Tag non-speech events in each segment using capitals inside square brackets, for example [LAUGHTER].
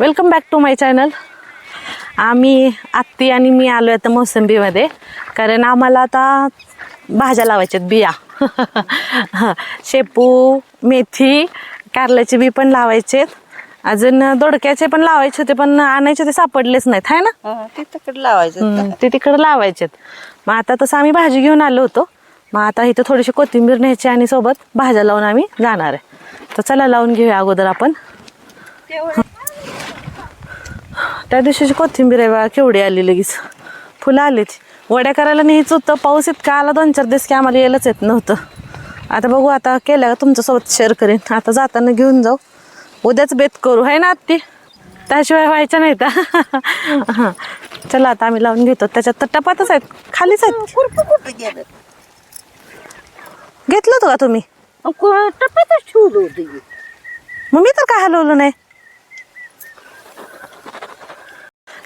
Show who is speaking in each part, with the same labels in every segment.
Speaker 1: Welcome back to my channel आम्ही आत्ती आणि मी आलो आता मोसंबीमध्ये. कारण आम्हाला आता भाज्या लावायच्यात बिया. [LAUGHS] शेपू मेथी कारल्याचे बी पण लावायचेत अजून दोडक्याचे पण लावायचे होते पण आणायचे ते सापडलेच नाहीत आहे ना?
Speaker 2: ते तिकडे लावायचं
Speaker 1: ते तिकडे लावायचेत मग आता तसं आम्ही भाजी घेऊन आलो होतो. मग आता इथं थोडीशी कोथिंबीर न्यायची आणि सोबत भाज्या लावून आम्ही जाणार आहे. तर चला लावून घेऊया अगोदर आपण. त्या दिवशीची कोथिंबीर आहे बा केवढी आली लगेच. फुलं आलीत. वड्या करायला न्यायचं होतं पाऊस इतका आला दोन चार दिवस की आम्हाला यायलाच येत नव्हतं. आता बघू आता केल्या का तुमच्यासोबत शेअर करेन. आता जाताना घेऊन जाऊ. उद्याच बेत करू आहे ना आत्ती? त्याशिवाय व्हायच्या नाही त्या हां [LAUGHS] चला आता आम्ही लावून घेतो. त्याच्यात तर टपातच आहेत खालीच आहेत. घेतलं होतं का तुम्ही?
Speaker 2: अहो, को- टपातच ठेवलं होतं की.
Speaker 1: मग मी तर काय हलवलं नाही.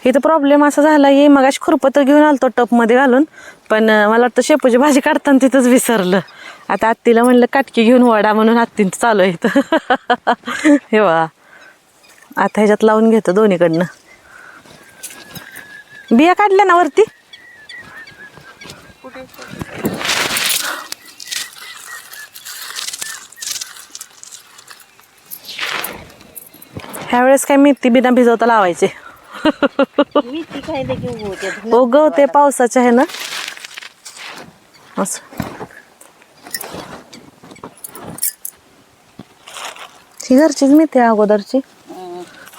Speaker 1: इथं प्रॉब्लेम असा झाला की मग अशी खुरपं तर घेऊन आलतो टपमध्ये घालून पण मला वाटतं शेपूची भाजी काढताना तिथंच विसरलं. आता आत्तीला म्हणलं काटकी घेऊन वडा म्हणून आत्तींचं चालू आहे इथं. [LAUGHS] हे वा आता ह्याच्यात लावून घेतो दोन्हीकडनं. बिया काढल्या ना वरती? ह्यावेळेस काय मेथी बिना भिजवता लावायचे.
Speaker 2: ती
Speaker 1: उगवते पावसाच्या आहे ना? असं. ही घरचीच मेथी आहे अगोदरची.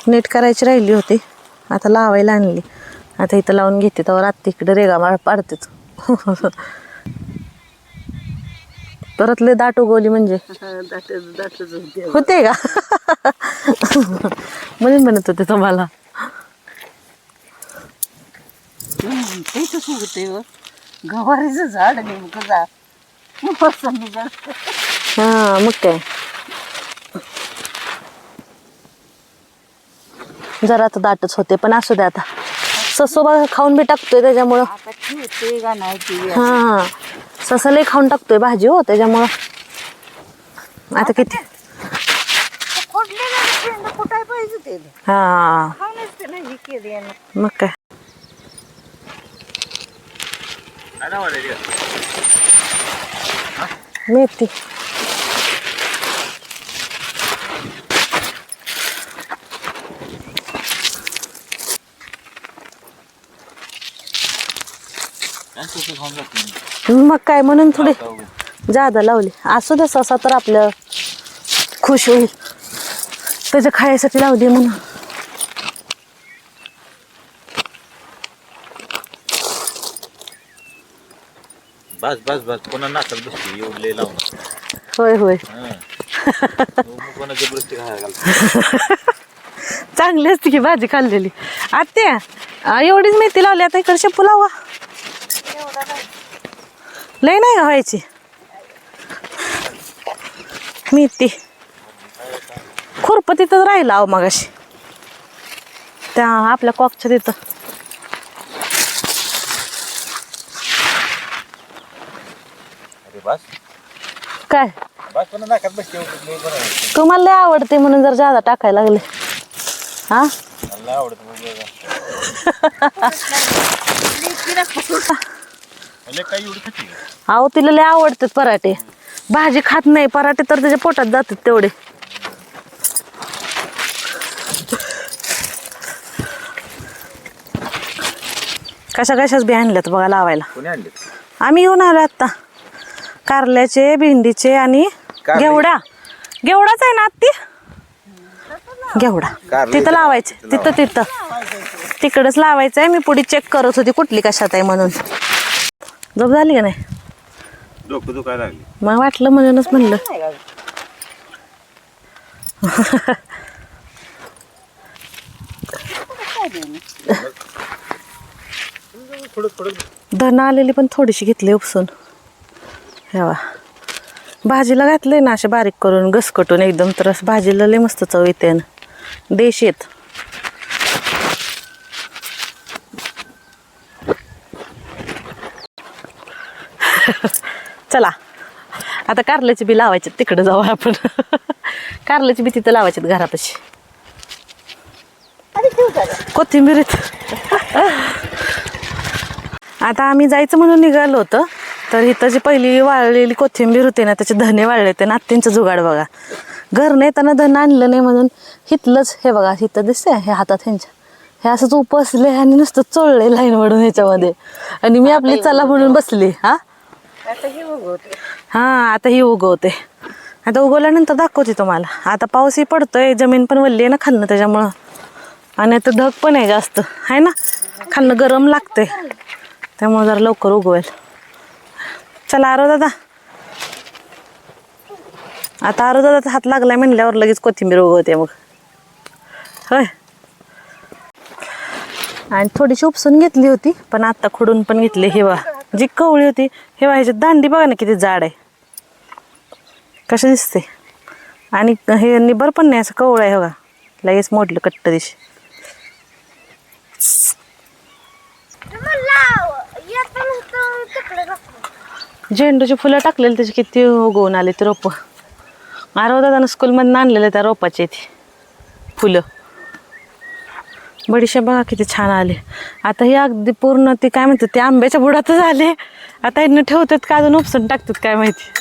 Speaker 1: नीट करायची राहिली होती. आता लावायला आणली. आता इथं लावून घेते तर रात्री इकडे रेगा माळ पाडतेच परत लय दाट उगवली म्हणजे.
Speaker 2: होते.
Speaker 1: होते का? म्हणून म्हणत होते तुम्हाला.
Speaker 2: ते होते व गवारीचं झाड नेमकं जा. मोसंबी झाड
Speaker 1: हा मग काय? जरा तर दाटच होते पण असू दे आता. ससोबा खाऊन बी टाकतोय त्याच्यामुळं.
Speaker 2: आता ठेवते का नाही ती
Speaker 1: हा हा. ससा लई खाऊन टाकतोय भाजी हो त्याच्यामुळं. आता किती?
Speaker 2: कुठाय पाहिजे ते?
Speaker 1: हा.
Speaker 2: खाऊनच ते नाही केली यानं.
Speaker 1: मग काय? मेथी. मग काय म्हणून थोडे जादा लावली. असू दे ससा तर आपलं खुश होईल. त्याच्या खायसाठी लावली म्हणून.
Speaker 3: बस बस बस. पुन्हा नाचत एवढं लय लावून.
Speaker 1: होय होय.
Speaker 3: जबरदस्ती खायला
Speaker 1: चांगली असते की भाजी खाल्लेली. आत्या आ, एवढीच मेथी लावली आता इकडे शेपू लावा. लय नाही का व्हायची? मेथी. खुरप तिथंच राहिलं अहो मगाशी. त्या आपल्या कॉकच्या तिथं.
Speaker 3: बस.
Speaker 1: काय?
Speaker 3: बस पुन्हा नाकात आहे.
Speaker 1: तुम्हाला लय आवडते म्हणून जर जादा टाकायला लागले. हा?
Speaker 3: मला आवडत म्हणजे काय एवढी खाती
Speaker 1: अहो तिला लय आवडतात पराठे. भाजी खात नाही पराठे तर त्याच्या पोटात जातात तेवढे. कशा कशाच बी आणल्यात बघा लावायला.
Speaker 3: कोणी आणले
Speaker 1: आम्ही घेऊन आलो आता कारल्याचे भेंडीचे आणि
Speaker 3: कारले?
Speaker 1: घेवडा. घेवडाच आहे ना आत्ती? घेवडा.
Speaker 3: कारले
Speaker 1: तिथं लावायचे. तिथं तिथं. तिकडच लावायचं आहे. मी पुढे चेक करत होती. कुठली कशात आहे म्हणून. झोप झाली का नाही?
Speaker 3: डोकं दुखायला लागली.
Speaker 1: मग वाटलं म्हणूनच म्हणलं. धन आलेली पण थोडीशी घेतली उपसून. हेवा भाजीला घातलंय ना असे बारीक करून घसकटून एकदम तर असं भाजीला लय मस्त चव येते ना. देशीत [LAUGHS] चला. आता कारल्याची बी लावायची तिकडे जाऊ आपण. [LAUGHS] कारल्याची बी तिथं लावायची घरापाशी. कोथिंबीरीत [LAUGHS] आता आम्ही जायचं म्हणून निघालो होतं. तर इथं जी पहिली वाळलेली कोथिंबीर होती ना त्याचे धने वाळले होते ना त्यांचं जुगाड बघा. घर नेताना धन आणलं नाही म्हणून हिथलंच हे बघा इथं दिसते हे हातात ह्यांच्या. हे असंच उपसले आणि नुसतं चोळले लाईन वडून ह्याच्यामध्ये. आणि मी आपली चला म्हणून बसली हा?
Speaker 2: आता हे
Speaker 1: हा आता ही उगवते. आता उगवल्यानंतर दाखवते तुम्हाला. आता पाऊसही पडतोय जमीन पण वल्ली आहे ना खालनं त्याच्यामुळं. आणि आता ढग पण आहे जास्त आहे ना? खालनं गरम लागते त्यामुळे जरा लवकर उगवेल. चला आरो दादा. आता आरो दादा हात लागला म्हणल्यावर लगेच कोथिंबीर उगवते मग. होय. आणि थोडीशी उपसून घेतली होती पण आता खुडून पण घेतली हेवा. जी कवळी होती हेवा ह्याच्यात दांडी बघा ना किती जाड आहे. कशी दिसते. आणि हे निबर पण नाही असं कवळ आहे बघा. लगेच मोडलं कट्ट दिशी. झेंडूची फुलं टाकलेली त्याची किती उगवून आले ते रोपं. आरव दादानं स्कूलमधून आणलेले त्या रोपाचे ती फुलं. बडीशा बघा किती छान आले. आता ही अगदी पूर्ण ती काय म्हणते ते आंब्याच्या बुडातच आले. आता यांना ठेवतात का अजून उपसून टाकतात काय माहिती.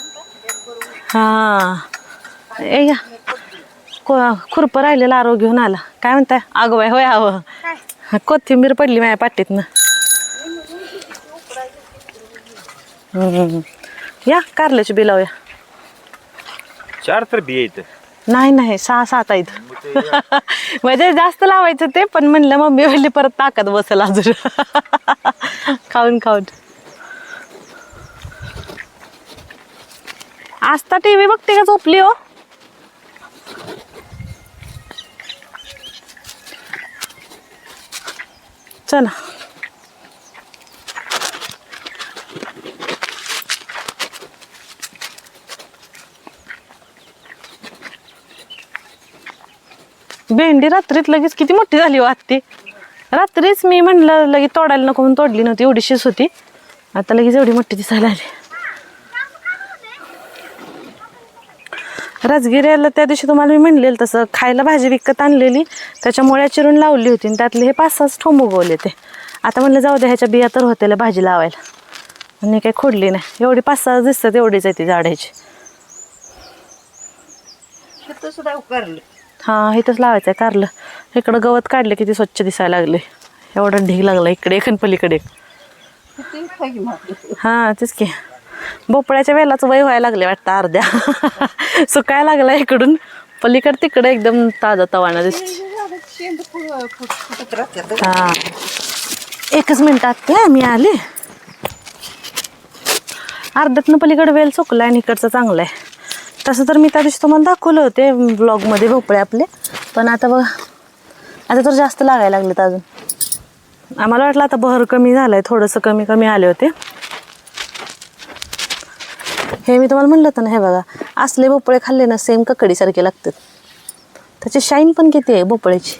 Speaker 1: हां. ए या. खुरपं राहिलेलं आरो घेऊन आला. काय म्हणताय? आगवाय होय हवं कोथिंबीर पडली माझ्या पाटीतनं हम्म. या कारल्याची बी लावूया.
Speaker 3: चार तर बी येत
Speaker 1: नाही नाही सहा सात आहेत. [LAUGHS] म्हणजे जास्त लावायचं ते पण म्हणलं मम्मी म्हणली परत ताकद बसल अजून. [LAUGHS] खाऊन खाऊन. आस्ता टीव्ही बघते का झोपली हो? चला. भेंडी रात्रीत लगेच किती मोठी झाली हो आत्ती. रात्रीच मी म्हणलं लगेच तोडायला नको म्हणून तोडली नव्हती एवढीशीच होती. आता लगेच एवढी मोठी दिसायला आली राजगिऱ्याला त्या दिवशी तुम्हाला मी म्हणलेलं तसं खायला भाजी विकत आणलेली त्याच्या मुळ्या चिरून लावली होती आणि त्यातले हे पाच सहाच ठोंब उगवले ते. आता म्हणलं जाऊ दे ह्याच्या बिया तर होत्याला भाजी लावायला. आणि काही खोडली नाही. एवढी पाच सहा दिसतात एवढीच आहे ती झाडाची.
Speaker 2: सुद्धा
Speaker 1: हां इथंच लावायचं आहे कारलं. इकडं गवत काढलं की ते स्वच्छ दिसायला लागले एवढं ढीग लागला इकडे एक पलीकडे. हां तेच की. भोपळ्याच्या वेलाचं वय व्हायला लागले वाटतं अर्ध्या. सुकायला लागला इकडून. पलीकडे तिकडे एकदम ताजा तवाना दिसते हां. एकच मिनिटात ते मी आले. अर्ध्यातनं पलीकडे वेल चुकला आणि इकडचं चांगलं आहे तसं तर मी त्या दिवशी तुम्हाला दाखवलं होते ब्लॉगमध्ये भोपळे आपले. पण आता बघा आता तर जास्त लागायला लागलेत अजून. आम्हाला वाटलं आता बहर कमी झाला आहे थोडंसं कमी कमी आले होते. हे मी तुम्हाला म्हणलं होतं ना हे बघा असले भोपळे खाल्ले ना सेम ककडीसारखे लागतात. त्याची शाईन पण किती आहे भोपळ्याची.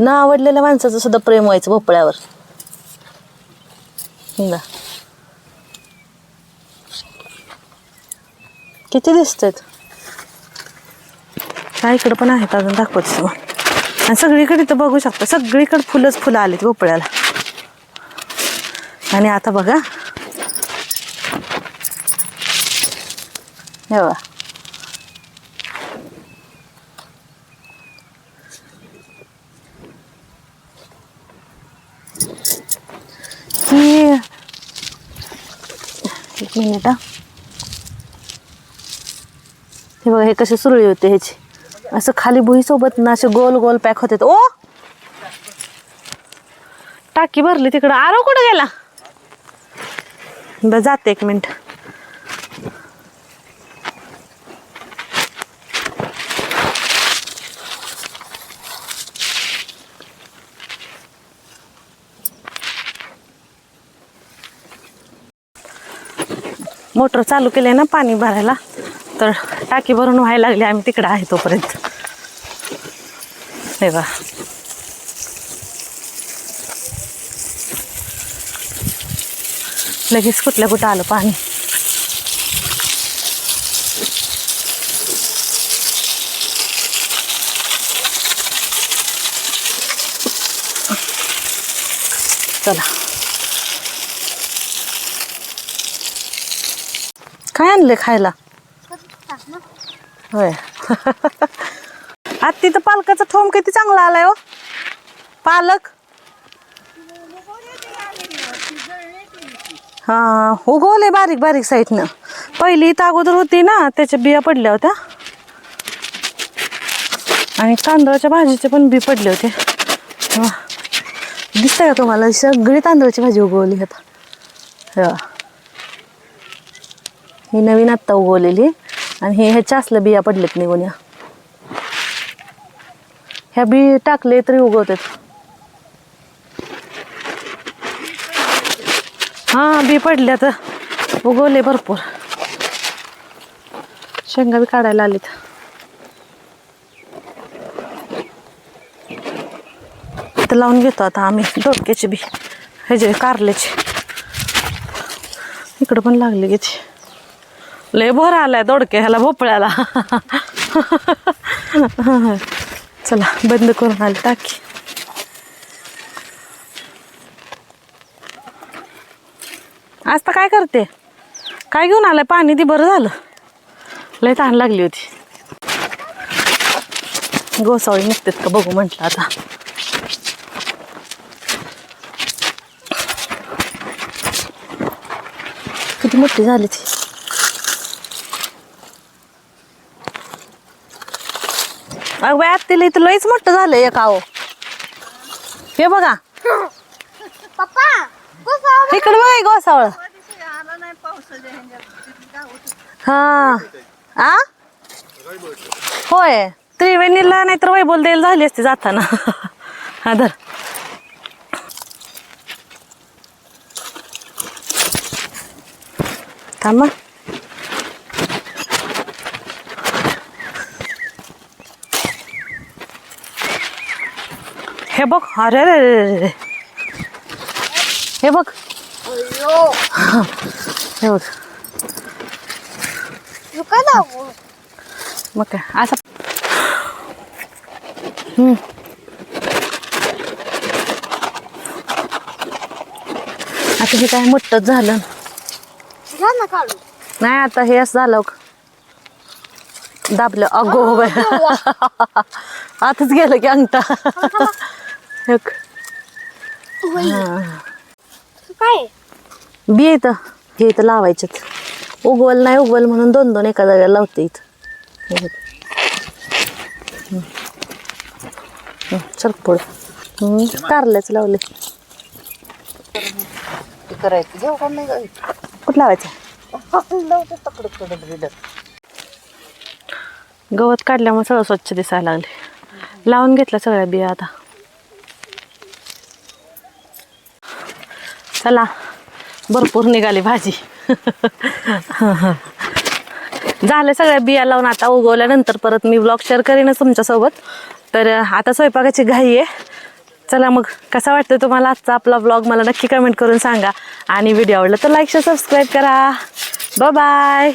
Speaker 1: न आवडलेल्या माणसाचं सुद्धा प्रेम व्हायचं भोपळ्यावर. किती दिसतात? काय इकडं पण आहेत अजून दाखवते आणि सगळीकडे तर बघू शकता सगळीकडे फुलंच फुलं आलीत भोपळ्याला. आणि आता बघा. हे बघा. ही एक मिनिट हे बघा हे कसे सुरळी होते ह्याची. असं खाली भुईसोबत ना असे गोल गोल पॅक होते ओ! टाकी भरली तिकडं. आरो कुठं गेला? बरं जाते एक मिनिट. मोटर चालू केले ना पाणी भरायला? तर टाकी भरून व्हायला लागली. आम्ही तिकडं आहे तोपर्यंत. हे बा लगेच कुठल्या कुठं आलं पाणी. चला. काय आणलं खायला? होय. आत्ती तिथं पालकाचा ठोम किती चांगला आलाय हो. पालक. हा उगवले बारीक बारीक साईडनं पहिली इथं अगोदर होती ना त्याच्या बिया पडल्या होत्या. आणि तांदळाच्या भाजीचे पण बी पडले होते. दिसतंय का तुम्हाला? सगळी तांदळाची भाजी उगवली आता ही नवीन आत्ता उगवलेली. आणि हे ह्याच्या असल्या बिया पडलेत निघून या. ह्या बी टाकले तरी उगवतात हा बी पडल्या तर उगवले भरपूर. शेंगा बी काढायला आलीत. तर लावून घेतो आता आम्ही डोक्याचे बी. ह्याचे कारल्याची. इकडं पण लागले घेते लय भर आलाय दोडके ह्याला भोपळ्याला. चला बंद करून आली टाकी. आज तर काय करते? काय घेऊन आलाय? पाणी ती बरं झालं. लय तहान लागली होती. गोसावळी निघतात का बघू म्हटलं आता. किती मोठी झाली ती. अग बाय आत्तीला इथं लयच मोठं झालंय एक आहो. हे बघा.
Speaker 4: पप्पा
Speaker 1: इकडे बघा गोसावळ
Speaker 2: आला नाही पावसाच्या ह्याच्यात
Speaker 1: हा. आ? होय. त्रिवेणीला नाहीतर वैबोल द्यायला झाली असती जाताना. हा धर. थांबा हे बघ अरे रे रे रे हे बघ. हे बघ. मग काय असं. हम्म. आता हे काय मोठंच झालं. नाही आता हे असं झालं. दाबलं. अगो आताच गेलं की अंगठा. हे. बघ.
Speaker 4: काय?
Speaker 1: बी इथं. हे इथं लावायचेत. उगवल नाही उगवल म्हणून दोन दोन एका जागेला लावते इथं. हे हम्म, कारल्याच लावले.
Speaker 2: ते करायचं. का नाही.
Speaker 1: कुठं लावायचं? गवत काढल्यामुळे सगळं स्वच्छ दिसायला लागले लावून घेतलं सगळ्या बिया आता. चला भरपूर निघाली भाजी. झालं सगळ्या बिया लावून आता उगवल्यानंतर परत मी ब्लॉग शेअर करीनच तुमच्यासोबत. तर आता स्वयंपाकाची घाई आहे. चला मग कसा वाटतं तुम्हाला आजचा आपला ब्लॉग मला नक्की कमेंट करून सांगा. आणि व्हिडिओ आवडला तर लाईक शेअर सबस्क्राईब करा. बाय